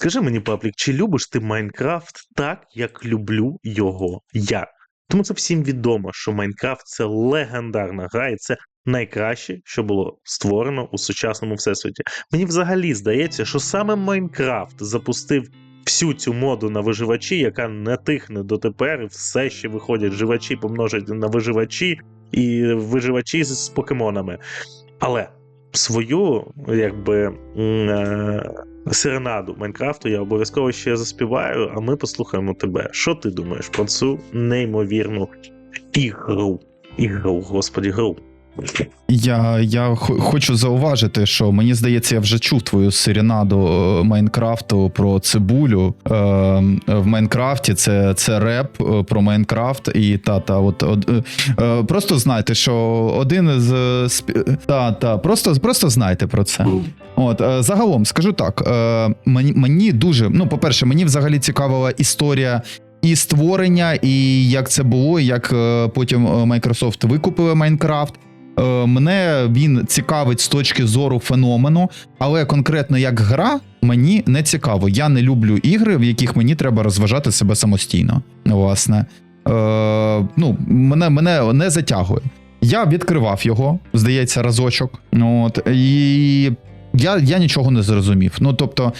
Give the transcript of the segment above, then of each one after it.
Скажи мені, Паблік, чи любиш ти Майнкрафт так, як люблю його я? Тому це всім відомо, що Майнкрафт це легендарна гра, і це найкраще, що було створено у сучасному всесвіті. Мені взагалі здається, що саме Майнкрафт запустив всю цю моду на виживачі, яка не тихне дотепер, і все ще виходять живачі помножені на виживачі і виживачі з покемонами. Але свою, якби. е, Серенаду Майнкрафту я обов'язково ще заспіваю, а ми послухаємо тебе. Що ти думаєш про цю неймовірну ігру? Ігру, господі, гру. Я, я хо- хочу зауважити, що мені здається, я вже чув твою серенаду е, Майнкрафту про цибулю. Е, в Майнкрафті це, це реп е, про Майнкрафт, і та, та, от, от е, е, просто знайте, що один з е, та, та, просто, просто знайте про це. От е, загалом скажу так: е, мені, мені дуже, ну, по-перше, мені взагалі цікавила історія. І створення, і як це було, і як потім Microsoft викупили Майнкрафт. Е, Мене він цікавить з точки зору феномену, але конкретно як гра мені не цікаво. Я не люблю ігри, в яких мені треба розважати себе самостійно. Власне, е, ну, мене, мене не затягує. Я відкривав його, здається, разочок. От, і я, я нічого не зрозумів. Ну, тобто,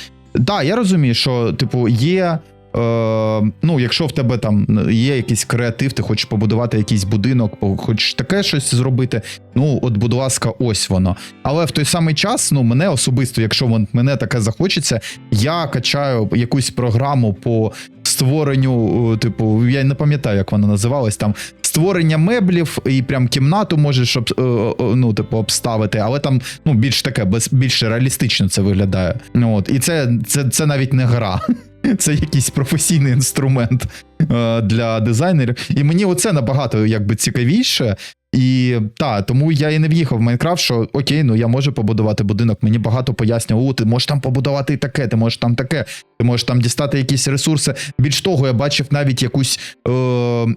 так, я розумію, що, типу, є. Е, ну, якщо в тебе там є якийсь креатив, ти хочеш побудувати якийсь будинок, хочеш таке щось зробити. Ну, от, будь ласка, ось воно. Але в той самий час, ну, мене особисто, якщо мене таке захочеться, я качаю якусь програму по створенню, е, типу, я не пам'ятаю, як вона називалась там. Створення меблів і прям кімнату можеш об, е, е, ну, типу, обставити, але там ну, більш таке, без, більш реалістично це виглядає. От, і це, це, це навіть не гра. Це якийсь професійний інструмент е, для дизайнерів. І мені оце набагато якби цікавіше. І та, тому я і не в'їхав в Майнкрафт, що окей, ну я можу побудувати будинок. Мені багато пояснював, о, ти можеш там побудувати таке, ти можеш там таке, ти можеш там дістати якісь ресурси. Більш того, я бачив навіть якусь е,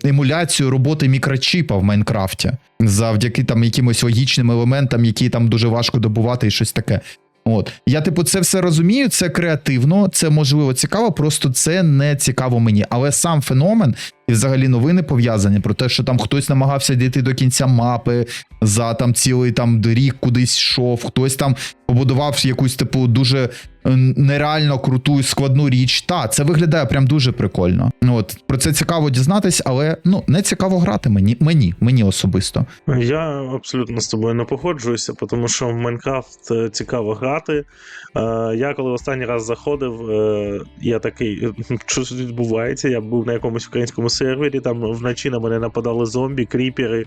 емуляцію роботи мікрочіпа в Майнкрафті завдяки там якимось логічним елементам, які там дуже важко добувати, і щось таке. От я, типу, це все розумію. Це креативно, це можливо цікаво, просто це не цікаво мені. Але сам феномен і взагалі новини пов'язані про те, що там хтось намагався дійти до кінця мапи за там цілий там рік кудись йшов, хтось там побудував якусь типу дуже нереально круту і складну річ. Та це виглядає прям дуже прикольно. Ну, От про це цікаво дізнатись, але ну не цікаво грати мені, мені, мені особисто. Я абсолютно з тобою не погоджуюся, тому що в Майнкрафт е, цікаво грати. Е, Я коли останній раз заходив, е, я такий, що відбувається? Я був на якомусь українському сервері, там вночі на мене нападали зомбі, кріпери.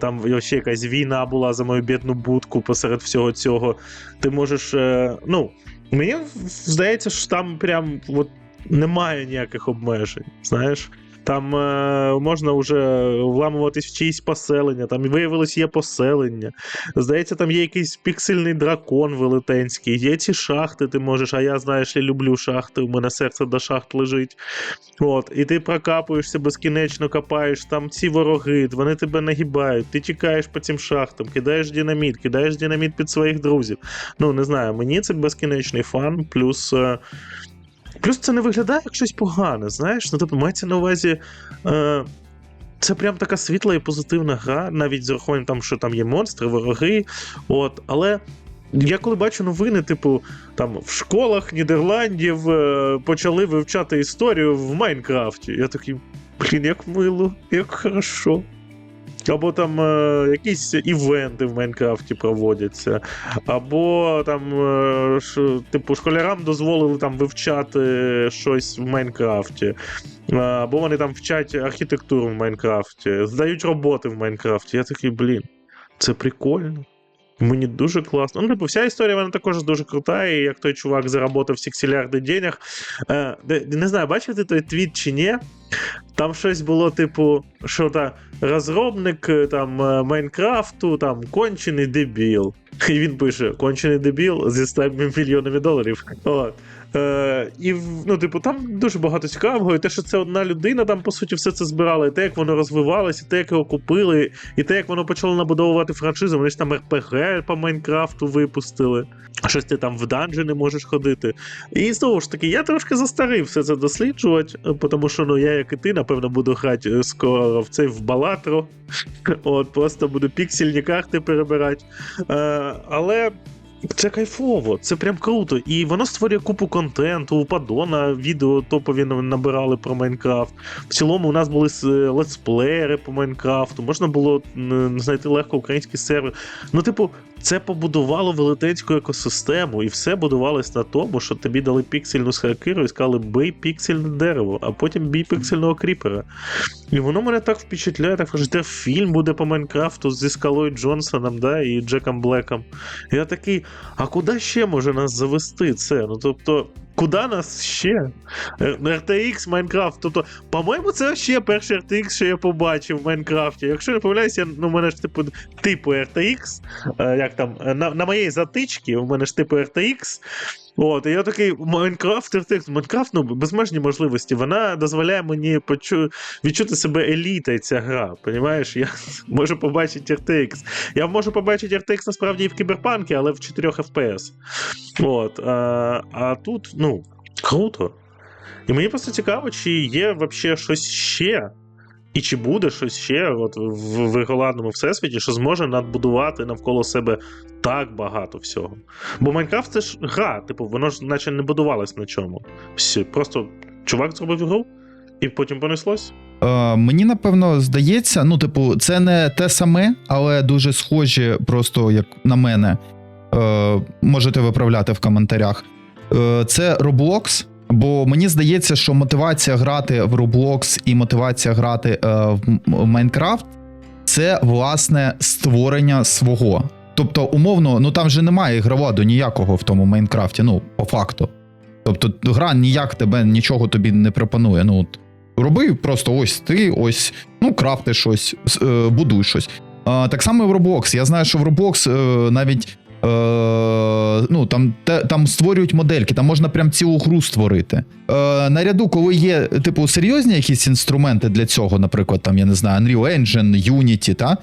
Там ще якась війна була за мою бідну будку посеред всього цього. Ти можеш. Ну, мені здається, що там прям от немає ніяких обмежень. Знаєш. Там е, можна вже вламуватись в чиїсь поселення, там виявилось є поселення. Здається, там є якийсь піксельний дракон велетенський, є ці шахти, ти можеш, а я, знаєш, я люблю шахти, у мене серце до шахт лежить. От, і ти прокапуєшся безкінечно, копаєш, там ці вороги, вони тебе нагибають, ти тікаєш по цим шахтам, кидаєш динаміт, кидаєш динаміт під своїх друзів. Ну, не знаю, мені це безкінечний фан, плюс. Е, Плюс це не виглядає як щось погане, знаєш? Ну, тобто, мається на увазі. Е, це прям така світла і позитивна гра, навіть з урахуванням там, що там є монстри, вороги. От, але я коли бачу новини, типу, там в школах Нідерландів е, почали вивчати історію в Майнкрафті. Я такий, блін, як мило, як хорошо. Або там е, якісь івенти в Майнкрафті проводяться, або там, е, ш, типу, школярам дозволили там вивчати щось в Майнкрафті, Е, або вони там вчать архітектуру в Майнкрафті, здають роботи в Майнкрафті. Я такий, блін, це прикольно. Мені дуже класно. Ну, типу, вся історія вона також дуже крута, і як той чувак заработав сексілярди денег. Е, не знаю, бачив ти той твіт чи ні? Там щось було, типу, що та розробник е, там е, Майнкрафту, там кончений дебіл. І він пише: кончений дебіл зі 100 мільйонами доларів. От. Е, і ну, типу, там дуже багато цікавого, і те, що це одна людина там, по суті, все це збирала, і те, як воно розвивалося, і те, як його купили, і те, як воно почало набудовувати франшизу, вони ж там РПГ по Майнкрафту випустили. Щось ти там в данжі не можеш ходити. І знову ж таки, я трошки застарив все це досліджувати, тому що ну, я, як і ти, напевно, буду грати е, скоро в цей в Балатро. От, просто буду піксельні карти перебирати. Е, але. Це кайфово, це прям круто. І воно створює купу контенту. У Падона відео топові набирали про Майнкрафт. В цілому у нас були летсплеєри по Майнкрафту. Можна було знайти легко український сервер. Ну, типу, це побудувало велетенську екосистему, і все будувалось на тому, що тобі дали піксельну схакиру і сказали бий піксельне дерево, а потім бій піксельного кріпера. І воно мене так впечатляє, так що фільм буде по Майнкрафту зі Скалою Джонсоном, да, і Джеком Блеком. Я такий, а куди ще може нас завести це? Ну тобто, куди нас ще? Е, RTX Майнкрафт. Тобто, по-моєму, це ще перший RTX, що я побачив в Майнкрафті. Якщо не помиляюся, ну, у мене ж типу, типу RTX, е, як там, е, на, на моєї затичці, у мене ж типу RTX. От, і я такий Майнкрафт, RTX, Майнкрафт, ну, безмежні можливості. Вона дозволяє мені почу... відчути себе елітою ця гра. Понімаєш? Я можу побачити RTX. Я можу побачити RTX насправді і в кіберпанкі, але в 4 FPS. От, а, а тут, ну, круто. І мені просто цікаво, чи є взагалі щось ще, і чи буде щось ще от, в виголадному всесвіті, що зможе надбудувати навколо себе так багато всього. Бо Майнкрафт це ж гра, типу, воно ж наче не будувалось на чому. Всі, просто чувак зробив гру, і потім понеслось. Е, мені напевно здається, ну, типу, це не те саме, але дуже схожі, просто як на мене. Е, можете виправляти в коментарях. Е, це Roblox, бо мені здається, що мотивація грати в Roblox і мотивація грати е, в М- в Minecraft це власне створення свого. Тобто, умовно, ну там же немає ігроводу ніякого в тому Майнкрафті, ну, по факту. Тобто, гра ніяк тебе нічого тобі не пропонує. Ну, от, роби просто ось ти, ось, ну, крафти щось, е, будуй щось. Так само і в Roblox. Я знаю, що в Roblox е, навіть ну, там, те, там створюють модельки, там можна прям цілу гру створити. Е, наряду, коли є, типу, серйозні якісь інструменти для цього, наприклад, там, я не знаю, Unreal Engine, Unity, та?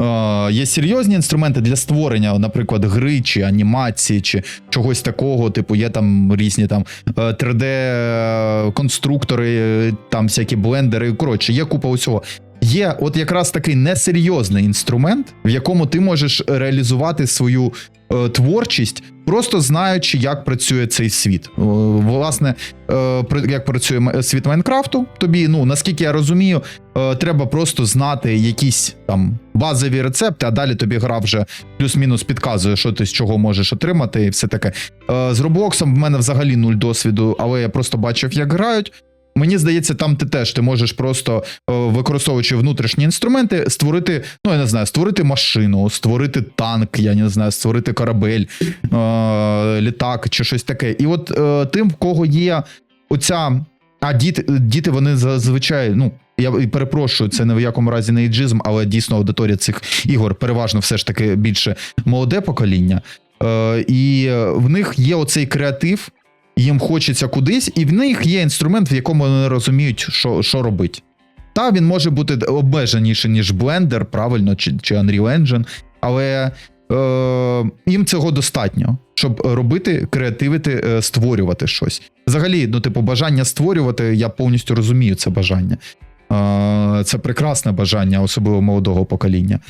Е, є серйозні інструменти для створення, наприклад, гри чи анімації, чи чогось такого. Типу, є там різні там 3D-конструктори, там всякі блендери. Коротше, є купа усього. Є от якраз такий несерйозний інструмент, в якому ти можеш реалізувати свою е, творчість, просто знаючи, як працює цей світ. Е, власне, е, як працює світ Майнкрафту, тобі, ну наскільки я розумію, е, треба просто знати якісь там базові рецепти, а далі тобі гра вже плюс-мінус підказує, що ти з чого можеш отримати, і все таке. Е, З Роблоксом в мене взагалі нуль досвіду, але я просто бачив, як грають. Мені здається, там ти теж ти можеш просто е, використовуючи внутрішні інструменти, створити, ну я не знаю, створити машину, створити танк, я не знаю, створити корабель, е, літак чи щось таке. І от е, тим, в кого є оця. А діти, діти вони зазвичай, ну я перепрошую, це не в якому разі не іджизм, але дійсно аудиторія цих ігор переважно все ж таки більше молоде покоління. Е, і в них є оцей креатив, їм хочеться кудись, і в них є інструмент, в якому вони розуміють, що, що робити. Та він може бути обмеженіший, ніж Blender, правильно, чи, чи Unreal Engine, але е, їм цього достатньо, щоб робити, креативити, е, створювати щось. Взагалі, ну, типу, бажання створювати, я повністю розумію це бажання. Е, це прекрасне бажання, особливо молодого покоління.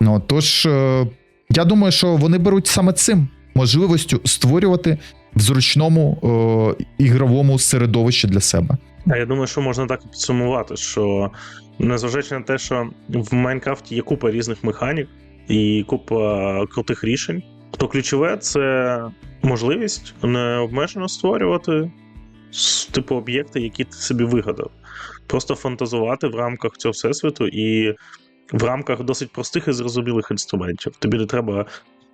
Ну, тож, е, я думаю, що вони беруть саме цим можливістю створювати в зручному е, ігровому середовищі для себе. А я думаю, що можна так підсумувати, що незважаючи на те, що в Майнкрафті є купа різних механік і купа крутих рішень, то ключове це можливість необмежено створювати типу об'єкти, які ти собі вигадав. Просто фантазувати в рамках цього всесвіту і в рамках досить простих і зрозумілих інструментів. Тобі не треба е,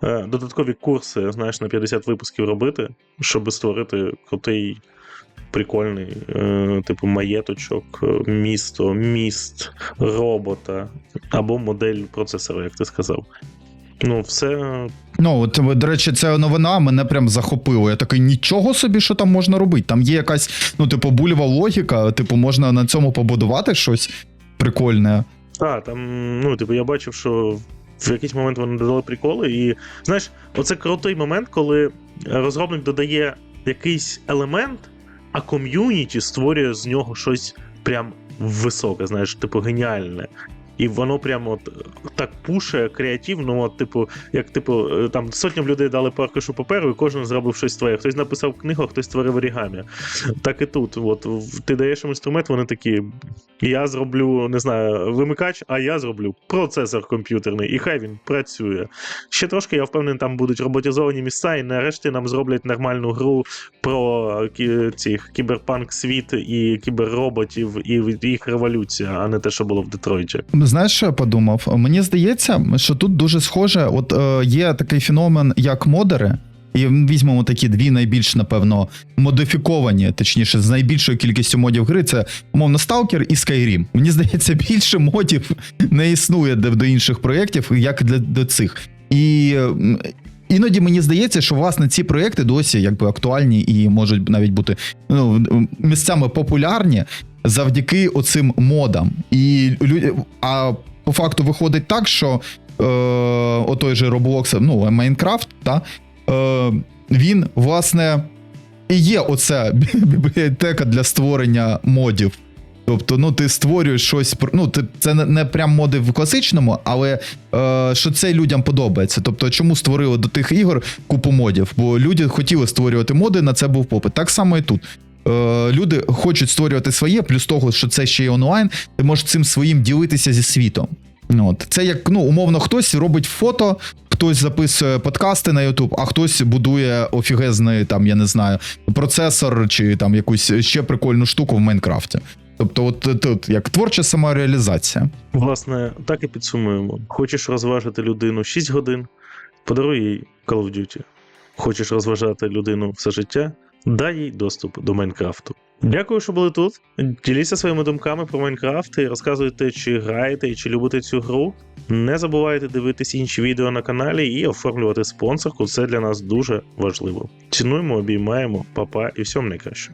додаткові курси, знаєш, на 50 випусків робити, щоб створити крутий прикольний, е, типу маєточок, е, місто, міст, робота або модель процесора, як ти сказав. Ну, все Ну, от, до речі, ця новина мене прям захопила. Я такий, нічого собі, що там можна робити. Там є якась, ну, типу, бульва логіка, типу, можна на цьому побудувати щось прикольне. Так, там, ну, типу, я бачив, що в якийсь момент вони додали приколи, і знаєш, оце крутий момент, коли розробник додає якийсь елемент, а ком'юніті створює з нього щось прям високе, знаєш, типу, геніальне. І воно прямо от так пуше креативно, от, типу, як типу, е, там сотням людей дали по аркушу паперу, і кожен зробив щось своє. Хтось написав книгу, а хтось створив орігамі. Так і тут. От, ти даєш їм інструмент, вони такі. Я зроблю, не знаю, вимикач, а я зроблю процесор комп'ютерний, і хай він працює. Ще трошки, я впевнений, там будуть роботизовані місця, і нарешті нам зроблять нормальну гру про цих кіберпанк світ і кіберроботів, і їх революція, а не те, що було в Детройті. Знаєш, що я подумав? Мені здається, що тут дуже схоже. От е, є такий феномен, як модери. І візьмемо такі дві найбільш, напевно, модифіковані, точніше, з найбільшою кількістю модів гри, це умовно Stalker і Skyrim. Мені здається, більше модів не існує до інших проєктів, як для до цих. І іноді мені здається, що власне ці проєкти досі якби актуальні і можуть навіть бути ну, місцями популярні завдяки оцим модам. І люди, а по факту виходить так, що е, отой же Roblox, ну, Майнкрафт, та, е, він, власне, і є оця бібліотека для створення модів. Тобто, ну, ти створюєш щось, ну, ти, це не, не прям моди в класичному, але е, що це людям подобається. Тобто, чому створили до тих ігор купу модів? Бо люди хотіли створювати моди, на це був попит. Так само і тут. Е, люди хочуть створювати своє, плюс того, що це ще й онлайн, ти можеш цим своїм ділитися зі світом. Ну, От. Це як, ну, умовно, хтось робить фото, хтось записує подкасти на YouTube, а хтось будує офігезний, там, я не знаю, процесор чи там якусь ще прикольну штуку в Майнкрафті. Тобто, от тут як творча самореалізація. Власне, так і підсумуємо. Хочеш розважити людину 6 годин, подаруй їй Call of Duty. Хочеш розважати людину все життя, дай їй доступ до Майнкрафту. Дякую, що були тут. Діліться своїми думками про Майнкрафт і розказуйте, чи граєте і чи любите цю гру. Не забувайте дивитись інші відео на каналі і оформлювати спонсорку. Це для нас дуже важливо. Цінуємо, обіймаємо, папа і всьому найкраще.